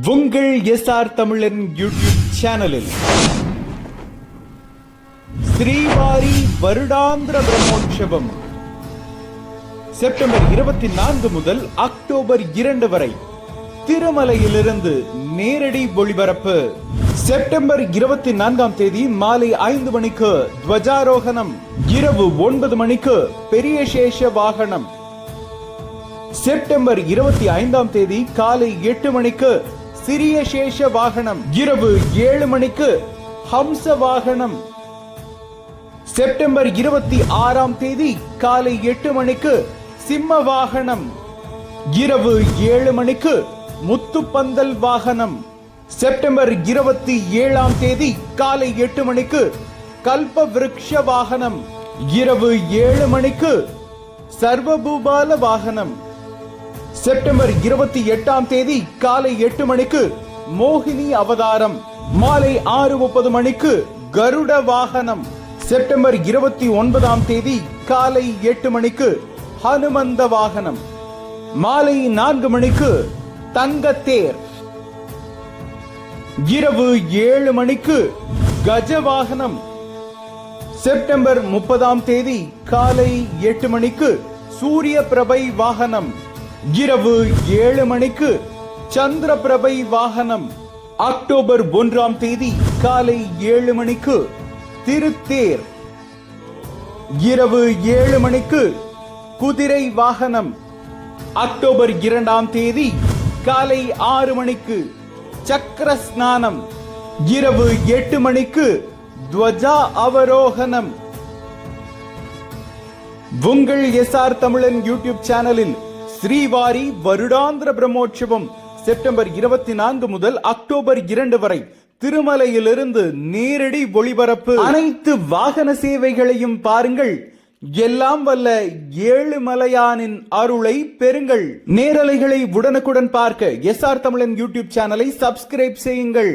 உங்கள் எஸ்ஆர் தமிழன் யூடியூப் சேனலில் ஸ்ரீவாரி வருடாந்திர பிரம்மோற்சவம் செப்டம்பர் இருபத்தி நான்கு முதல் அக்டோபர் இரண்டு வரை திருமலையிலிருந்து நேரடி ஒளிபரப்பு. செப்டம்பர் இருபத்தி நான்காம் தேதி மாலை ஐந்து மணிக்கு துவஜாரோகணம் இரவு ஒன்பது மணிக்கு பெரிய சேஷ வாகனம். செப்டம்பர் இருபத்தி ஐந்தாம் தேதி காலை எட்டு மணிக்கு சிறிய சேஷ வாகனம். இரவு ஏழு மணிக்கு ஹம்ச வாகனம். செப்டம்பர் இருபத்தி ஆறாம் தேதி காலை எட்டு மணிக்கு சிம்ம வாகனம். இரவு ஏழு மணிக்கு முத்துப்பந்தல் வாகனம். செப்டம்பர் இருபத்தி ஏழாம் தேதி காலை எட்டு மணிக்கு கல்ப விருட்ச வாகனம். இரவு ஏழு மணிக்கு சர்வபூபால வாகனம். செப்டம்பர் இருபத்தி எட்டாம் தேதி காலை எட்டு மணிக்கு மோகினி அவதாரம் மாலை ஆறு முப்பது மணிக்கு கருட வாகனம். செப்டம்பர் இருபத்தி ஒன்பதாம் தேதி காலை எட்டு மணிக்கு ஹனுமந்த வாகனம். மாலை நான்கு மணிக்கு தங்கத்தேர். இரவு ஏழு மணிக்கு கஜ வாகனம். செப்டம்பர் முப்பதாம் தேதி காலை எட்டு மணிக்கு சூரிய பிரபை வாகனம். இரவு ஏழு மணிக்கு சந்திர பிரபை வாகனம் அக்டோபர் ஒன்றாம் தேதி காலை ஏழு மணிக்கு திருத்தேர். இரவு ஏழு மணிக்கு குதிரை வாகனம் அக்டோபர் இரண்டாம் தேதி காலை ஆறு மணிக்கு சக்கர ஸ்நானம் இரவு எட்டு மணிக்கு துவஜா அவரோகணம் உங்கள் எஸ்ஆர் தமிழன் யூடியூப் சேனலில் ஸ்ரீவாரி வருடாந்திர பிரம்மோற்சவம் செப்டம்பர் இருபத்தி நான்கு முதல் அக்டோபர் இரண்டு வரை திருமலையிலிருந்து நேரடி ஒளிபரப்பு. அனைத்து வாகன சேவைகளையும் பாருங்கள். எல்லாம் வல்ல ஏழு மலையானின் அருளை பெறுங்கள். நேரலைகளை உடனுக்குடன் பார்க்க எஸ்ஆர் தமிழன் யூடியூப் சேனலை சப்ஸ்கிரைப் செய்யுங்கள்.